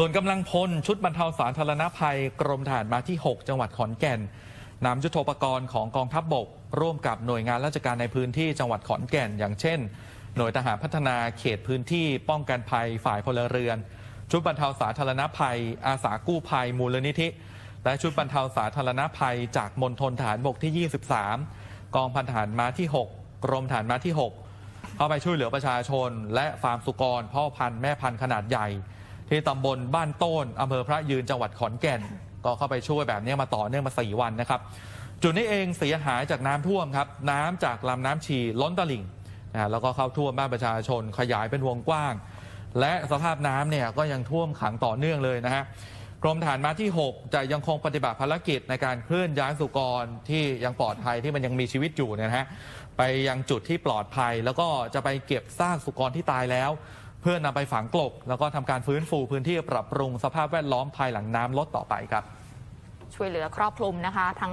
ส่วนกำลังพลชุดบรรเทาสาธารณภัย กรมทหารมาที่ 6 จังหวัดขอนแก่นนำยุทโธปกรณ์ของกองทัพบบก ร่วมกับหน่วยงานราชการในพื้นที่จังหวัดขอนแก่น อย่างเช่น หน่วยทหารพัฒนาเขตพื้นที่ป้องกันภัยฝ่ายพลเรือน ชุดบรรเทาสาธารณภัย อาสากู้ภัยมูลนิธิ และชุดบรรเทาสาธารณภัย จากมณฑลฐานบกที่ 23 กองพันทหารม้าที่ 6 กรมฐานมาที่ 6 เข้าไปช่วยเหลือประชาชน และฟาร์มสุกรพ่อพันธุ์แม่พันธุ์ขนาดใหญ่ ที่ตำบลบ้านโต้นอำเภอพระยืนจังหวัดขอนแก่น ก็เข้าไปช่วยแบบนี้มาต่อเนื่องมา4วันนะครับ จุดนี้เองเสียหายจากน้ำท่วมครับ น้ำจากลำน้ำชีล้นตลิ่งนะฮะแล้วก็เข้าท่วมบ้านประชาชนขยายเป็นวงกว้าง และสภาพน้ำเนี่ยก็ยังท่วมขังต่อเนื่องเลยนะฮะกรมฐานมาที่ 6 จะยังคงปฏิบัติภารกิจในการเคลื่อนย้ายสุกรที่ยังปลอดภัยที่มันยังมีชีวิตอยู่เนี่ยนะฮะไปยังจุดที่ปลอดภัย แล้วก็จะไปเก็บซากสุกรที่ตายแล้ว เพื่อนำไปฝังกลบแล้วก็ทำการฟื้นฟูพื้นที่ปรับปรุงสภาพแวดล้อมภายหลังน้ำลดต่อไปครับ ช่วยเหลือครอบคลุมนะคะทั้ง